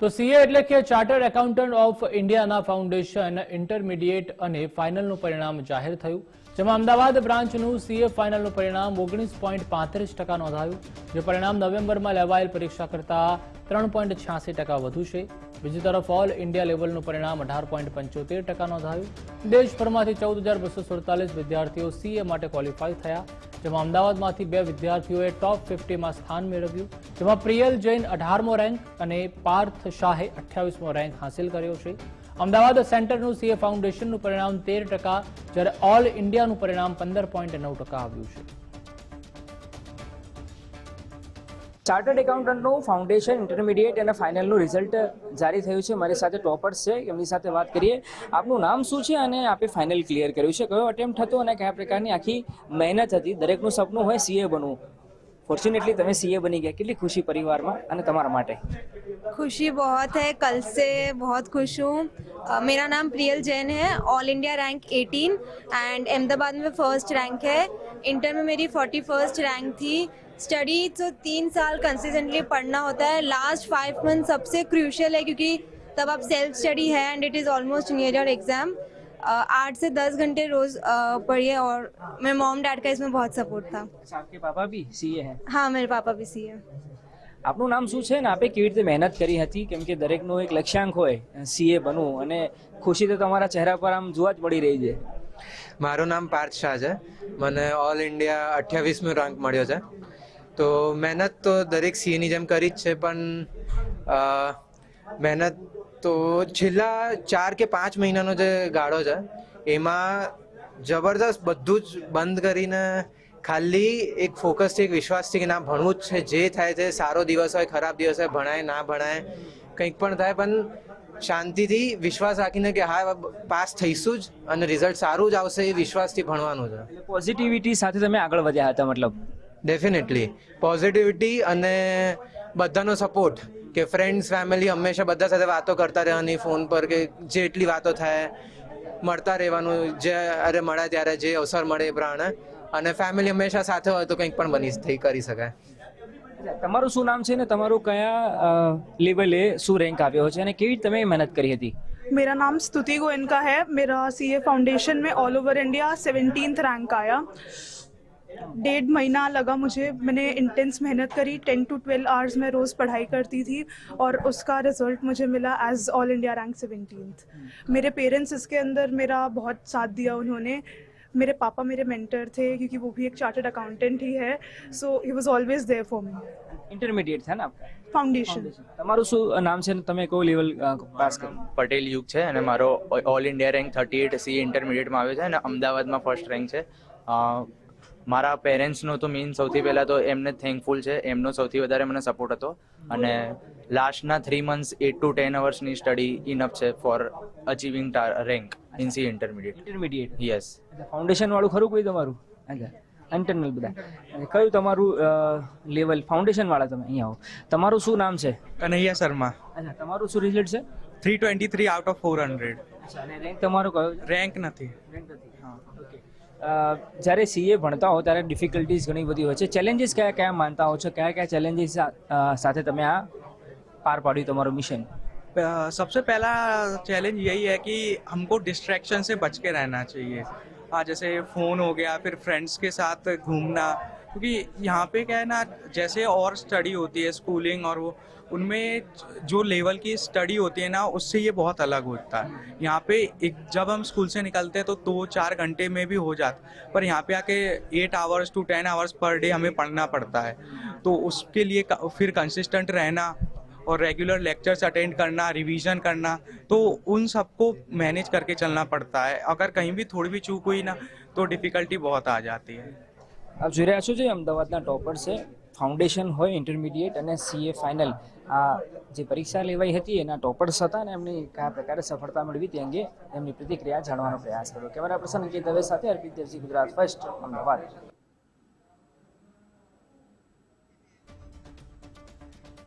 તો સીએ એટલે કે ચાર્ટર્ડ એકાઉન્ટન્ટ ઓફ ઇન્ડિયાના ફાઉન્ડેશન ઇન્ટરમીડિયેટ અને ફાઇનલનું પરિણામ જાહેર થયું. જેમાં અમદાવાદ બ્રાન્ચનું સીએ ફાઇનલનું પરિણામ ઓગણીસ પોઈન્ટ પાંત્રીસ ટકા નોંધાયું, જે પરિણામ નવેમ્બરમાં લેવાયેલ પરીક્ષા કરતાં ત્રણ પોઈન્ટ છ્યાસી ટકા વધુ છે. બીજી તરફ ઓલ ઇન્ડિયા લેવલનું પરિણામ અઢાર પોઈન્ટ પંચોતેર ટકા નોંધાયું. દેશભરમાંથી ચૌદ હજાર બસો સુડતાલીસ વિદ્યાર્થીઓ સીએ માટે ક્વોલિફાય થયા, જેમાં અમદાવાદમાંથી બે વિદ્યાર્થીઓએ ટોપ ફિફ્ટીમાં સ્થાન મેળવ્યું, જેમાં પ્રિયલ જૈન અઢારમો રેન્ક અને પાર્થ શાહે અઠ્યાવીસમો રેન્ક હાંસિલ કર્યો છે. અમદાવાદ સેન્ટરનું સીએ ફાઉન્ડેશનનું પરિણામ તેર ટકા, જ્યારે ઓલ ઇન્ડિયાનું પરિણામ પંદર પોઈન્ટ નવ ટકા આવ્યું છે. ચાર્ટર્ડ એકાઉન્ટન્ટનું ફાઉન્ડેશન ઇન્ટરમીડિયેટ અને ફાઇનલનું રિઝલ્ટ જારી થયું છે. મારી સાથે ટોપર્સ છે. એમની સાથે વાત કરીએ. આપનું નામ શું છે અને આપે ફાઇનલ ક્લિયર કર્યું છે? કયો અટેમ્પ્ટ હતો અને કયા પ્રકારની આખી મહેનત હતી? દરેકનું સપનું હોય સીએ બનવું. ફોર્ચ્યુનેટલી તમે સીએ બની ગયા કેટલી ખુશી પરિવારમાં અને તમારા માટે खुशी बहुत है कल से बहुत खुश हूँ अ, मेरा नाम प्रियल जैन है all India rank 18 and Ahmedabad में फर्स्ट रैंक है इंटर में मेरी फोर्टी फर्स्ट रैंक थी स्टडी तो तीन साल कंसिस्टेंटली पढ़ना होता है लास्ट फाइव मंथ सबसे क्रूशियल है क्योंकि तब आप सेल्फ स्टडी है and it is almost near your exam आठ से दस घंटे रोज़ अ, पढ़िए और मेरे मॉम डैड का इसमें बहुत सपोर्ट था अच्छा, आपके पापा भी સીએ હે हाँ मेरे पापा भी सी है આપનું નામ શું છે ને આપે કેવી રીતે મહેનત કરી હતી કેમ કે દરેકનું એક લક્ષ્યાંક હોય સીએ બનવું અને ખુશી તો તમારા ચહેરા પર આમ જોવા જ પડી રહી છે મારું નામ પાર્થ શાહ છે મને ઓલ ઇન્ડિયા અઠ્યાવીસમો રેન્ક મળ્યો છે તો મહેનત તો દરેક સીએની જેમ કરી જ છે પણ અ, મહેનત તો છેલ્લા ચાર કે પાંચ મહિનાનો જે ગાળો છે, એમાં જબરદસ્ત બધું જ બંધ કરીને ખાલી એક ફોકસથી એક વિશ્વાસથી કે ના, ભણવું જ છે, જે થાય તે સારો દિવસ હોય, ખરાબ દિવસ હોય, ભણાય, ના ભણાય, કંઈક પણ થાય, પણ શાંતિથી વિશ્વાસ રાખીને કે હા પાસ થઈશું જ અને રિઝલ્ટ સારું જ આવશે એ વિશ્વાસથી ભણવાનું છે. પોઝિટિવિટી સાથે તમે આગળ વધ્યા હતા, મતલબ? ડેફિનેટલી પોઝિટિવિટી અને બધાનો સપોર્ટ કે ફ્રેન્ડ્સ ફેમિલી હંમેશા બધા સાથે વાતો કરતા રહેવાની ફોન પર કે જેટલી વાતો થાય મળતા રહેવાનું જે અરે મળે ત્યારે જે અવસર મળે એ પ્રમાણે અને ફેમિલી હંમેશા સાથે હોય તો કંઈક પણ બની થઈ કરી શકાય તમારું શું નામ છે ને તમારું કયા લેવલે શું રેન્ક આવ્યો છે અને કેવી રીતે તમે મહેનત કરી હતી मेरा नाम स्तुति गोयन का है मेरा सीए फाउंडेशन में all over India seventeen rank आया डेढ़ महीना लगा मुझे मैंने इंटेंस मेहनत करी टेन टू ट्वेल्व आवर्स में रोज़ पढ़ाई करती थी और उसका रिजल्ट मुझे मिला as all India rank seventeen मेरे पेरेंट्स इसके अंदर मेरा बहुत साथ दिया उन्होंने मेरे पापा मेरे मेंटर थे क्योंकि वो भी एक चार्टर्ड अकाउंटेंट ही है so he was always there for me intermediate છે ને આપ? फाउंडेशन તમારું શું નામ છે ને તમે કયું લેવલ પાસ કર્યું પટેલ યુગ છે અને મારો all India rank thirty eight C ઇન્ટરમીડિયેટમાં આવ્યો છે અને અમદાવાદમાં ફર્સ્ટ રેન્ક છે અ, મારા પેરેન્ટ્સનો તો મીન સૌથી પહેલાં તો એમને થેન્કફુલ છે. એમનો સૌથી વધારે મને સપોર્ટ હતો. અને લાસ્ટના three months eight to ten અવર્સની study enough છે for achieving rank in C intermediate intermediate yes foundation વાળું ખરું કોઈ તમારું? અચ્છા ઇન્ટરનલ બધા. કયું તમારું લેવલ ફાઉન્ડેશન વાળા તમે? અહીંયા આવો. તમારું શું નામ છે? કનૈયા શર્મા. અચ્છા તમારું શું રિઝલ્ટ છે? Three twenty three out of four hundred અચ્છા રેન્ક તમારો કયો રેન્ક નથી. રેન્ક નથી હા ઓકે જ્યારે સીએ ભણતા હો ત્યારે ડિફિકલ્ટીઝ ઘણી બધી હોય છે ચેલેન્જીસ કયા કયા માનતા હો છો કયા કયા ચેલેન્જીસ સાથે તમે આ પાર પાડ્યું તમારું મિશન अ, सबसे पहला चैलेंज यही है कि हमको डिस्ट्रैक्शन से बच के रहना चाहिए हाँ जैसे फ़ोन हो गया, फिर फ्रेंड्स के साथ घूमना, क्योंकि यहाँ पे क्या है ना, जैसे और स्टडी होती है स्कूलिंग और वो, उनमें जो लेवल की स्टडी होती है ना, उससे ये बहुत अलग होता है। यहाँ पे एक, जब हम स्कूल से निकलते हैं तो दो चार घंटे में भी हो जाता पर यहाँ पे आके eight hours to ten hours per day हमें पढ़ना पड़ता है। तो उसके लिए फिर कंसिस्टेंट रहना और रेगुलर लेक्चर्स अटेंड करना रिवीजन करना तो उन सबको मैनेज करके चलना पड़ता है अगर कहीं भी थोड़ी भी चूक हुई ना तो डिफ़िकल्टी बहुत आ जाती है આપ જોઈ રહ્યા છો જે અમદાવાદના ટોપર છે ફાઉન્ડેશન હોય ઇન્ટરમીડિયેટ અને સીએ ફાઇનલ આ જે પરીક્ષા લેવાઈ હતી એના ટોપર્સ હતા અને એમની કયા પ્રકારે સફળતા મેળવી તે અંગે એમની પ્રતિક્રિયા જાણવાનો પ્રયાસ કર્યો કેમેરા પર્સન અંકિત દવે સાથે અર્પિત દેવજી ગુજરાત ફર્સ્ટ અમદાવાદ